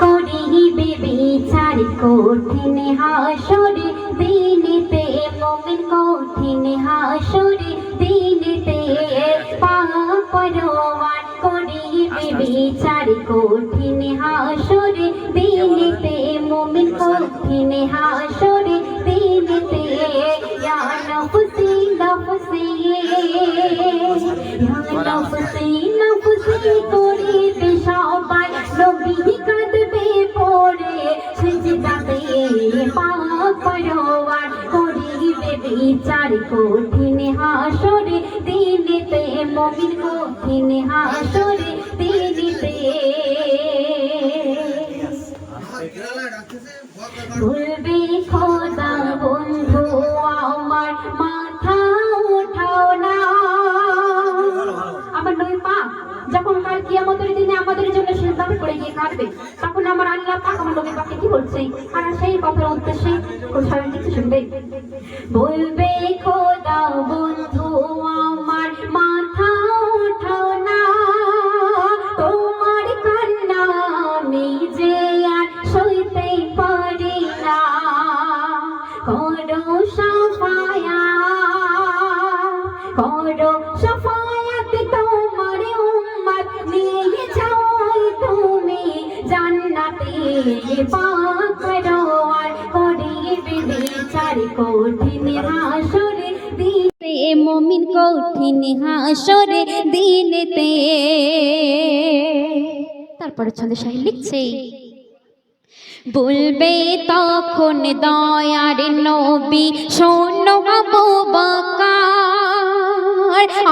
করিবে বিচার কঠিন হাসরে দিনেতে মমিন কঠিন হাসরে দিনেতে পাপরওয়ার করিবে বিচার কঠিন হাসরে দিনেতে মমিন কঠিন হাসরে দিনেতে নফসি নফসি নফসি কঠিন হাসরে দিনেতে মমিন কঠিন হাসরে দিনেতে ভুলবে খোদা, বন্ধু, আমার মাথা উঠাও না। আমার নই পা যখন কাল কিয়ামতের দিনে আমাদের জন্য সিদ্ধান্ত করে গিয়ে কাটবে তখন আল্লাহ পাক আমার নবী পাকে কি বলছে? আর সেই কথার উদ্দেশ্যে কোথাও কিছু শুনবে। বলবে, খোদা দিতে মমিন হাসরে তারপরে ছন্দে শাহী লিখছে, বলবে তখন দয়ার নবী, শোনো আবু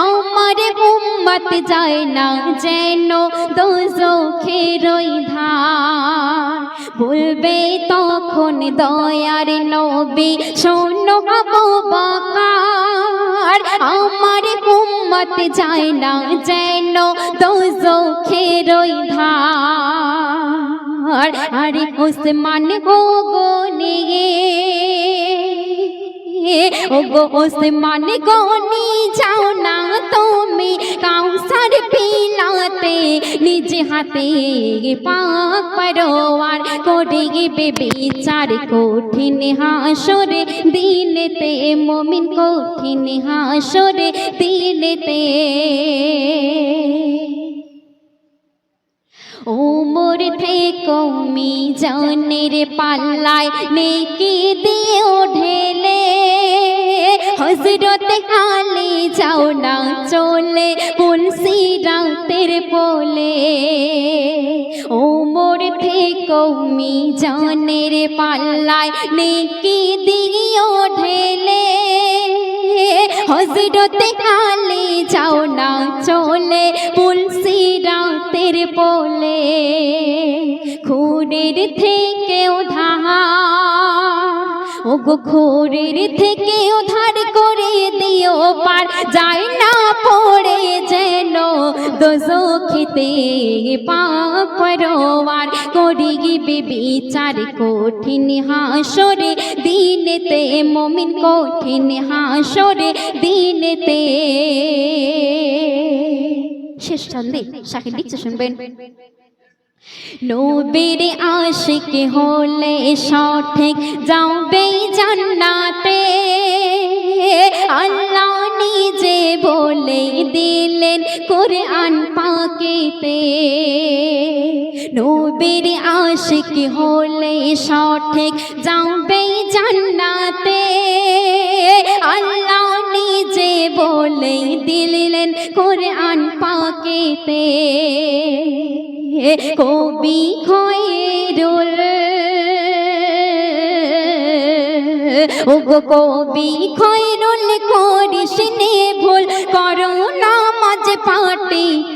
আমার উম্মত যায় না যেন দোজখের ধার। বলবে তখন দয়ার নবী, শোনো আবু বকর, আমার উম্মত যায় না যেন দোজখের ধার। আরে ওসমান গো গো নিয়ে ও গো ওসমান গো নি যাও না তুমি পিলাতে নিজ হাতে পাক পরোয়ার করে বিচার কঠিন হাসরে, দিনেতে মমিন কঠিন হাসরে, দিনেতে ওমর থেকে মি জানের পাল্লায় নেকি দিয়ে ঢেলে হজরত আলে যাও না চলে রাতের পোলে ওমর থেকে মি জানের পাল্লায় নেকি দিয়ে ঢেলে। হজরত আলে, যাও না চলে, তুলসি রাতের পোলে খুনের থেকে উধার। ও গো খুনের থেকে উধার করে দিও পার যায় দোজখিতে পাপ পরোয়ার করি বিচার কঠিন হাসরে, দিনেতে মমিন কঠিন হাসরে, দিনেতে। শেষ ছন্দে শাকির লিখছে শুনবেন। নবীর আশিক হলে সঠিক যাবে জান্নাতে। আল্লাহ দিলেন কোরআন পাকেতে নবীর আশিক হলে সঠিক যাবে জান্নাতে। আল্লাহ নিজে বলে দিলেন, কোরআন পাকেতে কবি খয়েরুল ও গো কবি খয়রুল পাটি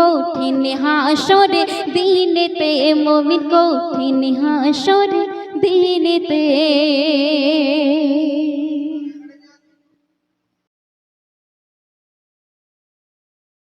কঠিন হাসরে দিন দিনেতে মমিন কঠিন হাসর দিনেতে।